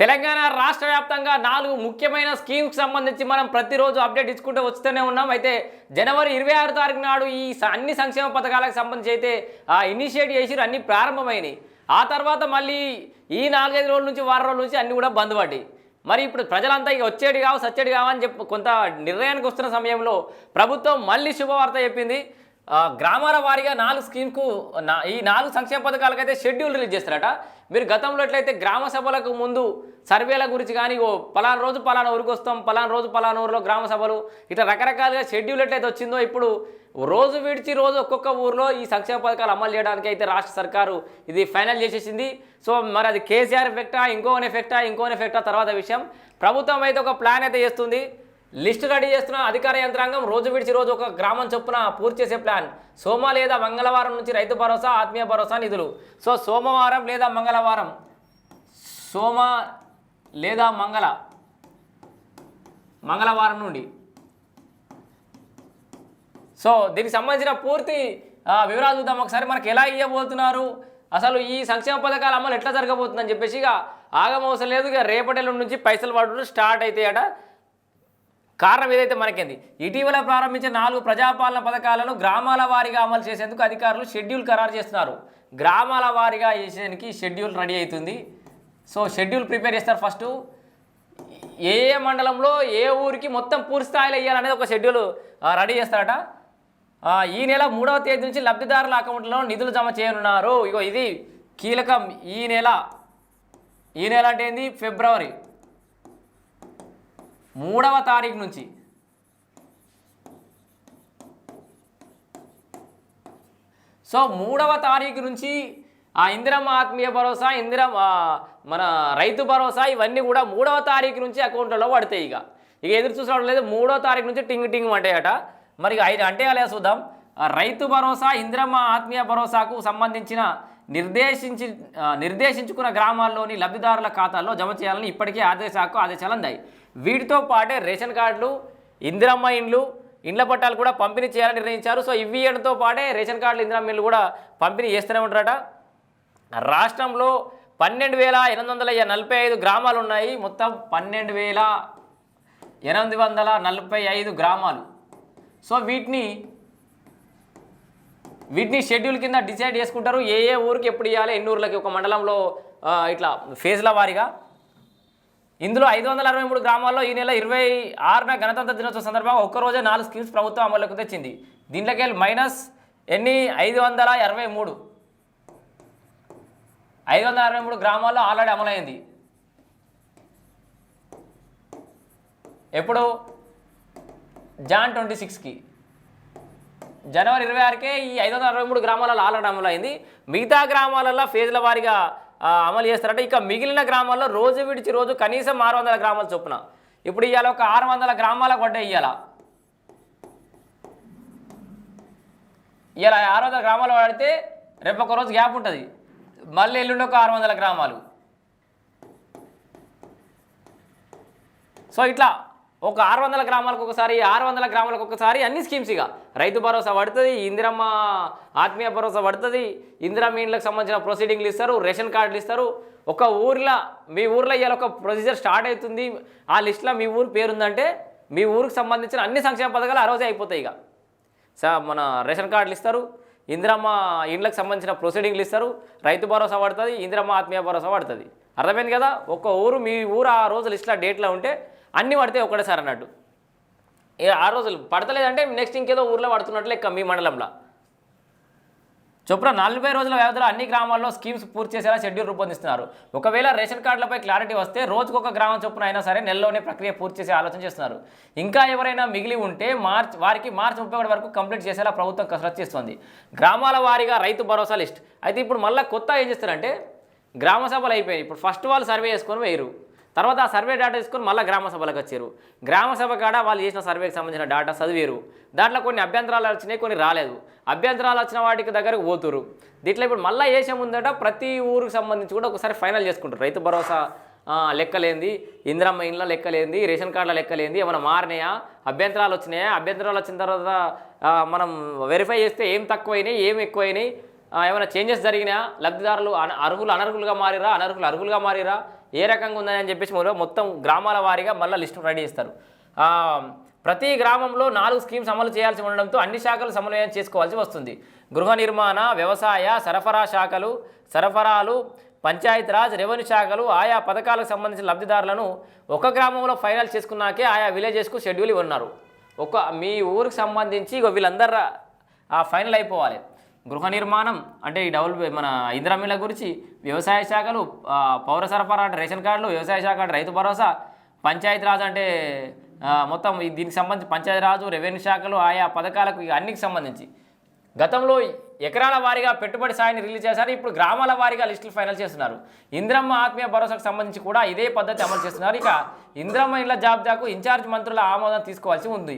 తెలంగాణ రాష్ట్ర వ్యాప్తంగా నాలుగు ముఖ్యమైన స్కీమ్కి సంబంధించి మనం ప్రతిరోజు అప్డేట్ ఇచ్చుకుంటూ వస్తూనే ఉన్నాం. అయితే జనవరి ఇరవై ఆరు తారీఖు నాడు ఈ అన్ని సంక్షేమ పథకాలకు సంబంధించి అయితే ఇనిషియేట్ చేసి అన్ని ప్రారంభమైనాయి. ఆ తర్వాత మళ్ళీ ఈ నాలుగైదు రోజుల నుంచి వారం రోజుల నుంచి అన్ని కూడా బంద్ పడ్డాయి. మరి ఇప్పుడు ప్రజలంతా ఇక వచ్చేది కావు సచ్చేటి కావని చెప్పి కొంత నిర్ణయానికి వస్తున్న సమయంలో ప్రభుత్వం మళ్ళీ శుభవార్త చెప్పింది. గ్రామాల వారీగా నాలుగు స్కీమ్కు నా ఈ నాలుగు సంక్షేమ పథకాలకైతే షెడ్యూల్ రిలీజ్ చేస్తారట. మీరు గతంలో ఎట్లయితే గ్రామ సభలకు ముందు సర్వేల గురించి కానీ ఓ పలానా రోజు పలానా ఊరికి వస్తాం పలానా రోజు పలానా ఊరిలో గ్రామ సభలు ఇట్లా రకరకాలుగా షెడ్యూల్ ఎట్లయితే వచ్చిందో ఇప్పుడు రోజు విడిచి రోజు ఒక్కొక్క ఊరిలో ఈ సంక్షేమ పథకాలు అమలు చేయడానికి అయితే రాష్ట్ర సర్కారు ఇది ఫైనల్ చేసేసింది. సో మరి అది కేసీఆర్ ఎఫెక్టా ఇంకోని ఎఫెక్టా ఇంకోని ఎఫెక్టా తర్వాత విషయం. ప్రభుత్వం అయితే ఒక ప్లాన్ అయితే చేస్తుంది. లిస్టు రెడీ చేస్తున్న అధికార యంత్రాంగం రోజు విడిచి రోజు ఒక గ్రామం చొప్పున పూర్తి చేసే ప్లాన్. సోమ లేదా మంగళవారం నుంచి రైతు భరోసా ఆత్మీయ భరోసా నిధులు. సో సోమవారం లేదా మంగళవారం. సోమ లేదా మంగళ. మంగళవారం నుండి. సో దీనికి సంబంధించిన పూర్తి వివరాలు చూద్దాం. ఒకసారి మనకు ఎలా ఇవ్వబోతున్నారు అసలు ఈ సంక్షేమ పథకాల అమలు ఎట్లా జరగబోతుందని చెప్పేసి ఇక ఆగమవసరం లేదు. ఇక రేపటి నుంచి పైసలు పడడం స్టార్ట్ అవుతాయట కారణం ఏదైతే మనకింది? ఇటీవల ప్రారంభించిన నాలుగు ప్రజాపాలన పథకాలను గ్రామాల వారీగా అమలు చేసేందుకు అధికారులు షెడ్యూల్ ఖరారు చేస్తున్నారు. గ్రామాల వారీగా చేసేదానికి షెడ్యూల్ రెడీ అవుతుంది. సో షెడ్యూల్ ప్రిపేర్ చేస్తారు ఫస్ట్. ఏ ఏ మండలంలో ఏ ఊరికి మొత్తం పూర్తి స్థాయిలో వేయాలనేది ఒక షెడ్యూల్ రెడీ చేస్తారట. ఈ నెల మూడవ తేదీ నుంచి లబ్ధిదారుల అకౌంట్లో నిధులు జమ చేయనున్నారు. ఇగో ఇది కీలకం. ఈ నెల ఈ నెల అంటే ఏంది? ఫిబ్రవరి. మూడవ తారీఖు నుంచి. సో మూడవ తారీఖు నుంచి ఆ ఇందిరమ్మ ఆత్మీయ భరోసా ఇందిరమ్మ మన రైతు భరోసా ఇవన్నీ కూడా మూడవ తారీఖు నుంచి అకౌంట్లలో పడతాయి ఇక. ఇక ఎదురు చూసడం లేదు మూడో తారీఖు నుంచి టింగ్ టింగ్ అంటాయట మరి ఇక ఐదు అంటే అలా చూద్దాం. రైతు భరోసా ఇందిరమ్మ ఆత్మీయ భరోసాకు సంబంధించిన నిర్దేశించి నిర్దేశించుకున్న గ్రామాల్లోని లబ్ధిదారుల ఖాతాల్లో జమ చేయాలని ఇప్పటికే ఆదేశాలకు ఆదేశాలు అందాయి. వీటితో పాటే రేషన్ కార్డులు ఇందిరమ్మ ఇండ్లు ఇండ్ల పట్టాలు కూడా పంపిణీ చేయాలని నిర్ణయించారు. సో ఇవి ఇవ్వడంతో పాటే రేషన్ కార్డులు ఇందిరమ్మ ఇండ్లు కూడా పంపిణీ చేస్తూనే ఉంటారట. రాష్ట్రంలో పన్నెండు వేల ఎనిమిది వందల నలభై ఐదు గ్రామాలు ఉన్నాయి. మొత్తం పన్నెండు వేల ఎనిమిది వందల నలభై ఐదు గ్రామాలు. సో వీటిని వీటిని షెడ్యూల్ కింద డిసైడ్ చేసుకుంటారు. ఏ ఏ ఊరికి ఎప్పుడు ఇవ్వాలి? ఎన్ని ఊర్లకి ఒక మండలంలో ఇట్లా ఫేజ్ల వారీగా. ఇందులో ఐదు వందల అరవై మూడు గ్రామాల్లో ఈ నెల ఇరవై ఆరున గణతంత్ర దినోత్సవ సందర్భంగా ఒక్కరోజే నాలుగు స్కీమ్స్ ప్రభుత్వం అమల్లోకి తెచ్చింది. దీంట్లోకి వెళ్ళి మైనస్ ఎన్ని? ఐదు వందల అరవై మూడు. ఐదు వందల అరవై మూడు గ్రామాల్లో ఆల్రెడీ అమలైంది. ఎప్పుడు? జాన్ ట్వంటీ సిక్స్కి. జనవరి ఇరవై ఆరుకే ఈ ఐదు వందల అరవై మూడు గ్రామాలలో ఆల్రెడీ అమలైంది. మిగతా గ్రామాలలో ఫేజ్ల వారీగా అమలు చేస్తారంటే ఇక మిగిలిన గ్రామాల్లో రోజు విడిచి రోజు కనీసం ఆరు వందల గ్రామాల చొప్పున. ఇప్పుడు ఇవాళ ఒక ఆరు వందల గ్రామాల గొడ్డ ఇవ్వాల ఇలా ఆరు వందల గ్రామాలు వాడితే రేపు ఒక రోజు గ్యాప్ ఉంటుంది. మళ్ళీ ఎల్లుండి ఒక ఆరు వందల గ్రామాలు. సో ఇట్లా ఒక ఆరు వందల గ్రామాలకు ఒకసారి ఆరు వందల గ్రామాలకు ఒకసారి అన్ని స్కీమ్స్ ఇక. రైతు భరోసా పడుతుంది ఇందిరమ్మ ఆత్మీయ భరోసా పడుతుంది ఇందిరా మీన్లకు సంబంధించిన ప్రొసీడింగ్లు ఇస్తారు రేషన్ కార్డులు ఇస్తారు. ఒక ఊర్లో మీ ఊర్లో ఇవాళ ఒక ప్రొసీజర్ స్టార్ట్ అవుతుంది. ఆ లిస్ట్లో మీ ఊరు పేరుందంటే మీ ఊరికి సంబంధించిన అన్ని సంక్షేమ పథకాలు ఆ రోజే అయిపోతాయి ఇక. సా మన రేషన్ కార్డులు ఇస్తారు ఇందిరమ్మ ఇండ్లకు సంబంధించిన ప్రొసీడింగ్లు ఇస్తారు రైతు భరోసా పడుతుంది ఇందిరమ్మ ఆత్మీయ భరోసా పడుతుంది. అర్థమైంది కదా? ఒక్క ఊరు మీ ఊరు ఆ రోజు లిస్ట్లో డేట్లో ఉంటే అన్నీ పడితే ఒకటేసారి అన్నట్టు. ఆ రోజులు పడతలేదంటే నెక్స్ట్ ఇంకేదో ఊర్లో పడుతున్నట్లు లెక్క మీ మండలంలో. చొప్పున నలభై రోజుల వ్యవధిలో అన్ని గ్రామాల్లో స్కీమ్స్ పూర్తి చేసేలా షెడ్యూల్ రూపొందిస్తున్నారు. ఒకవేళ రేషన్ కార్డులపై క్లారిటీ వస్తే రోజుకొక గ్రామం చొప్పున అయినా సరే నెలలోనే ప్రక్రియ పూర్తి చేసే ఆలోచన చేస్తున్నారు. ఇంకా ఎవరైనా మిగిలి ఉంటే మార్చ్ వారికి మార్చి ముప్పై ఒకటి వరకు కంప్లీట్ చేసేలా ప్రభుత్వం కసరత్తు చేస్తుంది. గ్రామాల వారీగా రైతు భరోసా లిస్ట్. అయితే ఇప్పుడు మళ్ళీ కొత్త ఏం చేస్తారంటే గ్రామ సభలు అయిపోయాయి ఇప్పుడు ఫస్ట్ వాళ్ళు సర్వే చేసుకొని వేయరు. తర్వాత ఆ సర్వే డేటా తీసుకొని మళ్ళీ గ్రామ సభలకు వచ్చారు. గ్రామ సభ కాడ వాళ్ళు చేసిన సర్వేకి సంబంధించిన డేటా చదివారు. దాంట్లో కొన్ని అభ్యంతరాలు వచ్చినాయి కొన్ని రాలేదు. అభ్యంతరాలు వచ్చిన వాటికి దగ్గరకు పోతురు దీంట్లో ఇప్పుడు మళ్ళీ వేసే ముందట ప్రతి ఊరికి సంబంధించి కూడా ఒకసారి ఫైనల్ చేసుకుంటారు. రైతు భరోసా లెక్కలేంది ఇందిరమ్మ ఇండ్ల లెక్కలేంది రేషన్ కార్డుల లెక్కలేంది ఏమైనా మారినాయా? అభ్యంతరాలు వచ్చినాయా? అభ్యంతరాలు వచ్చిన తర్వాత మనం వెరిఫై చేస్తే ఏం తక్కువైనాయి ఏం ఎక్కువైనాయి? ఏమైనా చేంజెస్ జరిగినా లబ్ధిదారులు అర్హులు అనర్హులుగా మారిరా అనర్హులు అర్హులుగా మారిరా ఏ రకంగా ఉందని అని చెప్పేసి మొదలు మొత్తం గ్రామాల వారీగా మళ్ళీ లిస్టు రెడీ చేస్తారు. ప్రతి గ్రామంలో నాలుగు స్కీమ్స్ అమలు చేయాల్సి ఉండడంతో అన్ని శాఖలు సమన్వయం చేసుకోవాల్సి వస్తుంది. గృహ నిర్మాణ వ్యవసాయ సరఫరా శాఖలు సరఫరాలు పంచాయతీరాజ్ రెవెన్యూ శాఖలు ఆయా పథకాలకు సంబంధించిన లబ్ధిదారులను ఒక గ్రామంలో ఫైనల్ చేసుకున్నాకే ఆయా విలేజెస్కు షెడ్యూల్ ఇవ్వన్నారు ఒక మీ ఊరికి సంబంధించి వీళ్ళందరూ ఫైనల్ అయిపోవాలి. గృహ నిర్మాణం అంటే ఈ డబుల్ మన ఇందిరామిల గురించి వ్యవసాయ శాఖలు పౌర సరఫరా అంటే రేషన్ కార్డులు వ్యవసాయ శాఖ అంటే రైతు భరోసా పంచాయతీరాజ్ అంటే మొత్తం ఈ దీనికి సంబంధించి పంచాయతీరాజు రెవెన్యూ శాఖలు ఆయా పథకాలకు ఇక అన్నికి సంబంధించి. గతంలో ఎకరాల వారీగా పెట్టుబడి సాయాన్ని రిలీజ్ చేశారు ఇప్పుడు గ్రామాల వారీగా లిస్టులు ఫైనల్ చేస్తున్నారు. ఇంద్రమ్మ ఆత్మీయ భరోసాకు సంబంధించి కూడా ఇదే పద్ధతి అమలు చేస్తున్నారు. ఇక ఇంద్రమ్మ ఇళ్ళ జాబితాకు ఇన్ఛార్జ్ మంత్రుల ఆమోదం తీసుకోవాల్సి ఉంది.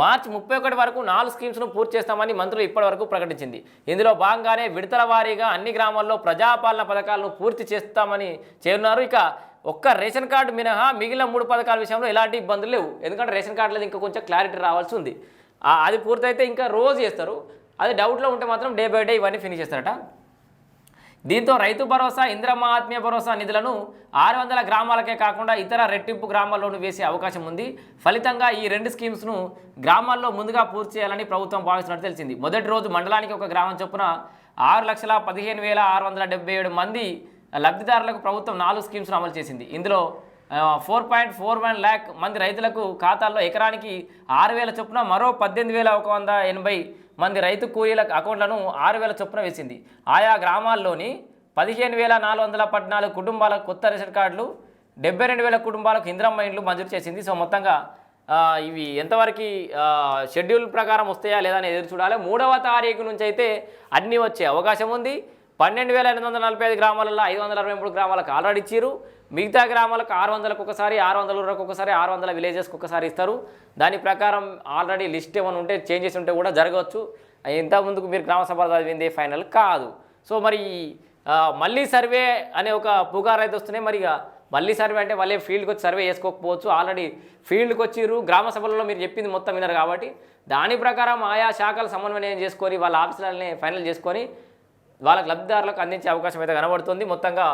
మార్చి ముప్పై ఒకటి వరకు నాలుగు స్కీమ్స్ను పూర్తి చేస్తామని మంత్రులు ఇప్పటి వరకు ప్రకటించింది. ఇందులో భాగంగానే విడతల వారీగా అన్ని గ్రామాల్లో ప్రజాపాలన పథకాలను పూర్తి చేస్తామని చేరున్నారు. ఇక ఒక్క రేషన్ కార్డు మినహా మిగిలిన మూడు పథకాల విషయంలో ఎలాంటి ఇబ్బందులు లేవు. ఎందుకంటే రేషన్ కార్డులో ఇంకా కొంచెం క్లారిటీ రావాల్సి ఉంది. అది పూర్తయితే ఇంకా రోజు చేస్తారు. అది డౌట్లో ఉంటే మాత్రం డే బై డే ఇవన్నీ ఫినిష్ చేస్తారట. దీంతో రైతు భరోసా ఇందిరమ్మ ఆత్మీయ భరోసా నిధులను ఆరు వందల గ్రామాలకే కాకుండా ఇతర రెట్టింపు గ్రామాల్లోనూ వేసే అవకాశం ఉంది. ఫలితంగా ఈ రెండు స్కీమ్స్ను గ్రామాల్లో ముందుగా పూర్తి చేయాలని ప్రభుత్వం భావిస్తున్నట్టు తెలిసింది. మొదటి రోజు మండలానికి ఒక గ్రామం చొప్పున ఆరు లక్షల పదిహేను వేల ఆరు వందల డెబ్బై ఏడు మంది లబ్ధిదారులకు ప్రభుత్వం నాలుగు స్కీమ్స్ను అమలు చేసింది. ఇందులో four point four one lakh మంది రైతులకు ఖాతాల్లో ఎకరానికి ఆరు వేల చొప్పున మరో పద్దెనిమిది వేల ఒక వంద ఎనభై మంది రైతు కూలీల అకౌంట్లను ఆరు వేల చొప్పున వేసింది. ఆయా గ్రామాల్లోని పదిహేను వేల నాలుగు వందల పద్నాలుగు కుటుంబాలకు కొత్త రేషన్ కార్డులు డెబ్బై రెండు వేల కుటుంబాలకు ఇంద్రమ్మ ఇండ్లు మంజూరు చేసింది. సో మొత్తంగా ఇవి ఎంతవరకు షెడ్యూల్ ప్రకారం వస్తాయా లేదా అని ఎదురు చూడాలి. మూడవ తారీఖు నుంచి అయితే అన్నీ వచ్చే అవకాశం ఉంది. పన్నెండు వేల ఎనిమిది వందల నలభై ఐదు గ్రామాలలో ఐదు వందల అరవై మూడు గ్రామాలకు ఆల్రెడీ ఇచ్చారు మిగతా గ్రామాలకు ఆరు వందలకు ఒకసారి ఆరు వందల ఊరికి ఒకసారి ఆరు వందల విలేజెస్కి ఒకసారి ఇస్తారు. దాని ప్రకారం ఆల్రెడీ లిస్ట్ ఏమైనా ఉంటే చేంజెస్ ఉంటే కూడా జరగవచ్చు. ఇంత ముందుకు మీరు గ్రామ సభ చదివింది ఫైనల్ కాదు. సో మరి మళ్ళీ సర్వే అనే ఒక పుగారు అయితే వస్తున్నాయి. మరి ఇక మళ్ళీ సర్వే అంటే మళ్ళీ ఫీల్డ్కి వచ్చి సర్వే చేసుకోకపోవచ్చు. ఆల్రెడీ ఫీల్డ్కి వచ్చిరు గ్రామ సభలలో మీరు చెప్పింది మొత్తం విన్నారు కాబట్టి దాని ప్రకారం ఆయా శాఖలు సమన్వయం చేసుకొని వాళ్ళ ఆఫీసులని ఫైనల్ చేసుకొని వాళ్ళకి లబ్ధిదారులకు అందించే అవకాశం అయితే కనబడుతుంది. మొత్తంగా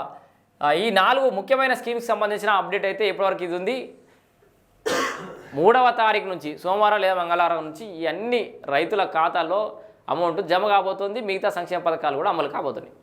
ఈ నాలుగు ముఖ్యమైన స్కీమ్కి సంబంధించిన అప్డేట్ అయితే ఇప్పటివరకు ఇది ఉంది. మూడవ తారీఖు నుంచి సోమవారం లేదా మంగళవారం నుంచి ఈ అన్ని రైతుల ఖాతాల్లో అమౌంట్ జమ కాబోతుంది. మిగతా సంక్షేమ పథకాలు కూడా అమలు కాబోతున్నాయి.